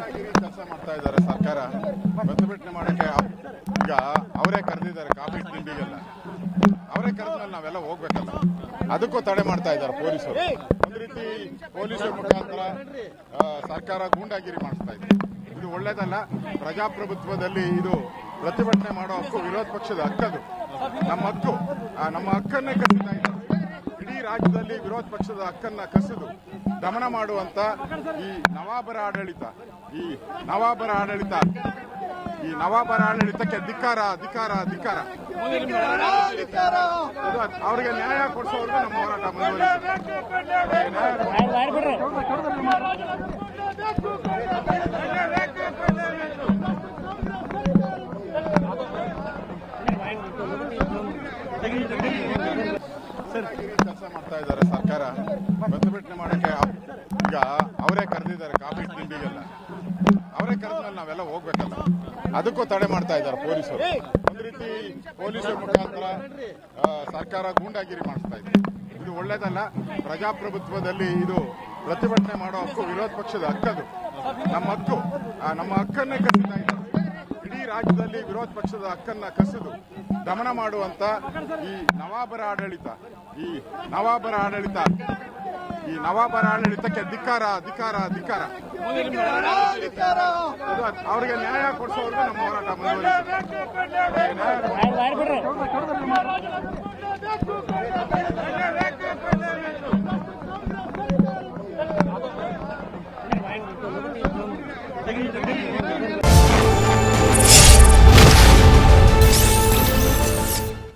ಕೆಲಸ ಮಾಡ್ತಾ ಇದ್ದಾರೆ ಸರ್ಕಾರ. ಪ್ರತಿಭಟನೆ ಮಾಡಕ್ಕೆ ಈಗ ಅವರೇ ಕರೆದಿದ್ದಾರೆ ಕಾಫಿ ತಿಂಡಿಗೆಲ್ಲ. ಅವರೇ ಕರೆದ್ಮೇಲೆ ನಾವೆಲ್ಲ ಹೋಗ್ಬೇಕಲ್ಲ. ಅದಕ್ಕೂ ತಡೆ ಮಾಡ್ತಾ ಇದ್ದಾರೆ ಪೊಲೀಸರು. ಒಂದು ರೀತಿ ಪೊಲೀಸರ ಮುಖಾಂತರ ಸರ್ಕಾರ ಗೂಂಡಾಗಿರಿ ಮಾಡಿಸ್ತಾ ಇದೆ. ಇದು ಒಳ್ಳೇದಲ್ಲ. ಪ್ರಜಾಪ್ರಭುತ್ವದಲ್ಲಿ ಇದು ಪ್ರತಿಭಟನೆ ಮಾಡೋ ಹಕ್ಕು ವಿರೋಧ ಪಕ್ಷದ ಹಕ್ಕದು. ನಮ್ಮ ಹಕ್ಕು. ನಮ್ಮ ಹಕ್ಕನ್ನೇ ಕಸಿತಾ ಇದ್ದಾರೆ. ಇಡೀ ರಾಜ್ಯದಲ್ಲಿ ವಿರೋಧ ಪಕ್ಷದ ಹಕ್ಕನ್ನ ಕಸಿದು ದಮನ ಮಾಡುವಂತ ಈ ನವಾಬರ ಆಡಳಿತ, ಈ ನವಾಬರ ಆಡಳಿತ, ಈ ನವಾಬರ ಆಡಳಿತಕ್ಕೆ ಧಿಕ್ಕಾರ ಅಧಿಕಾರ ಧಿಕ್ಕಾರ ಇದು ಅವರಿಗೆ ನ್ಯಾಯ ಕೊಡ್ಸೋರು ನಮ್ಮ ಹೋರಾಟ ಕೆಲಸ ಮಾಡ್ತಾ ಇದ್ದಾರೆ ಸರ್ಕಾರ. ಪ್ರತಿಭಟನೆ ಮಾಡಕ್ಕೆ ಈಗ ಅವರೇ ಕರೆದಿದ್ದಾರೆ ಕಾಫಿ ತಿಂಡಿಗೆಲ್ಲ. ಅವರೇ ಕರೆದ್ಮೇಲೆ ನಾವೆಲ್ಲ ಹೋಗ್ಬೇಕಲ್ಲ. ಅದಕ್ಕೂ ತಡೆ ಮಾಡ್ತಾ ಇದ್ದಾರೆ ಪೊಲೀಸರು. ಒಂದು ರೀತಿ ಪೊಲೀಸರ ಮುಖಾಂತರ ಸರ್ಕಾರ ಗೂಂಡಾಗಿರಿ ಮಾಡಿಸ್ತಾ ಇದೆ. ಇದು ಒಳ್ಳೇದಲ್ಲ. ಪ್ರಜಾಪ್ರಭುತ್ವದಲ್ಲಿ ಇದು ಪ್ರತಿಭಟನೆ ಮಾಡೋ ಹಕ್ಕು ವಿರೋಧ ಪಕ್ಷದ ಹಕ್ಕದು. ನಮ್ಮ ಹಕ್ಕು. ನಮ್ಮ ಹಕ್ಕನ್ನೇ ಕಸಿತಾ ಇದ್ದಾರೆ. ರಾಜ್ಯದಲ್ಲಿ ವಿರೋಧ ಪಕ್ಷದ ಹಕ್ಕನ್ನ ಕಸಿದು ದಮನ ಮಾಡುವಂತ ಈ ನವಾಬರ ಆಡಳಿತ, ಈ ನವಾಬರ ಆಡಳಿತ, ಈ ನವಾಬರ ಆಡಳಿತಕ್ಕೆ ಧಿಕ್ಕಾರ ಧಿಕ್ಕಾರ ಅಧಿಕಾರ. ಅವರಿಗೆ ನ್ಯಾಯ ಕೊಡಿಸೋವರೆಗೂ ನಮ್ಮ ಹೋರಾಟ ಮುಂದುವರಿಸ